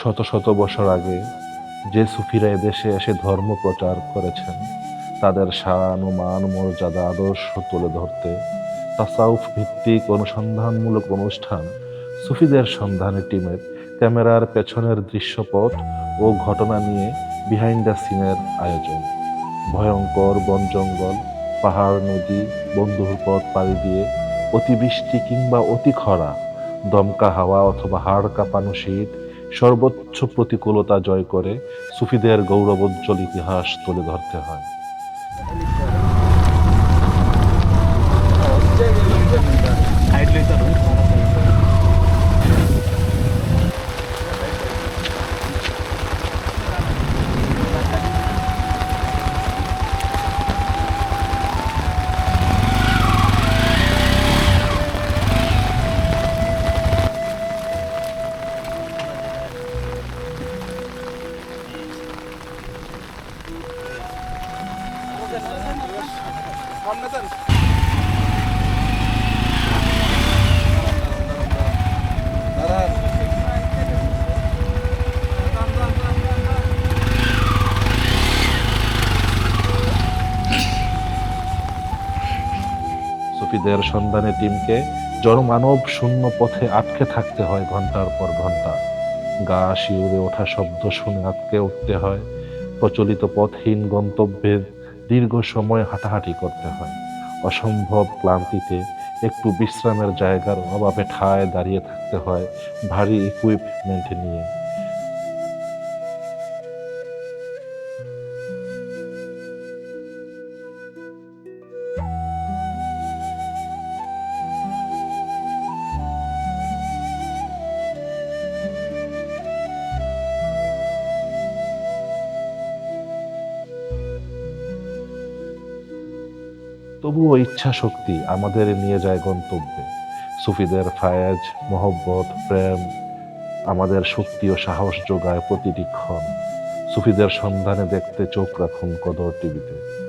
শত শত বছর আগে যে সুফিরা দেশে এসে ধর্ম প্রচার করেছেন, তাদের শান ও মান মর্যাদা আদর্শ তুলে ধরতে তাসাউফ ভিত্তিক অনুসন্ধানমূলক অনুষ্ঠান সুফিদের সন্ধানে টিমের ক্যামেরার পেছনের দৃশ্যপট ও ঘটনা নিয়ে বিহাইন্ড দ্য সিনের আয়োজন। ভয়ঙ্কর বন জঙ্গল, পাহাড়, নদী বন্ধুর পথ পাড়ি দিয়ে অতিবৃষ্টি কিংবা অতি খরা, দমকা হাওয়া অথবা হাড় কাঁপানো শীত সর্বোচ্চ প্রতিকূলতা জয় করে সুফিদের গৌরবোজ্জ্বল ইতিহাস তুলে ধরতে হয়। সুফিদের সন্ধানে টিমকে জনমানব শূন্য পথে আটকে থাকতে হয় ঘণ্টার পর ঘণ্টা গা শিউরে ওঠা শব্দ শুনে আটকে উঠতে হয়। প্রচলিত পথহীন গন্তব্যে দীর্ঘ সময় হাঁটাহাঁটি করতে হয়। অসম্ভব ক্লান্তিতে একটু বিশ্রামের জায়গার অভাবে ঠায় দাঁড়িয়ে থাকতে হয় ভারী ইকুইপমেন্ট নিয়ে। তবুও ইচ্ছা শক্তি আমাদের নিয়ে যায় গন্তব্যে। সুফিদের ফায়াজ, মোহব্বত, প্রেম আমাদের শক্তি ও সাহস যোগায় প্রতিটি ক্ষণ। সুফিদের সন্ধানে দেখতে চোখ রাখুন কদর টিভিতে।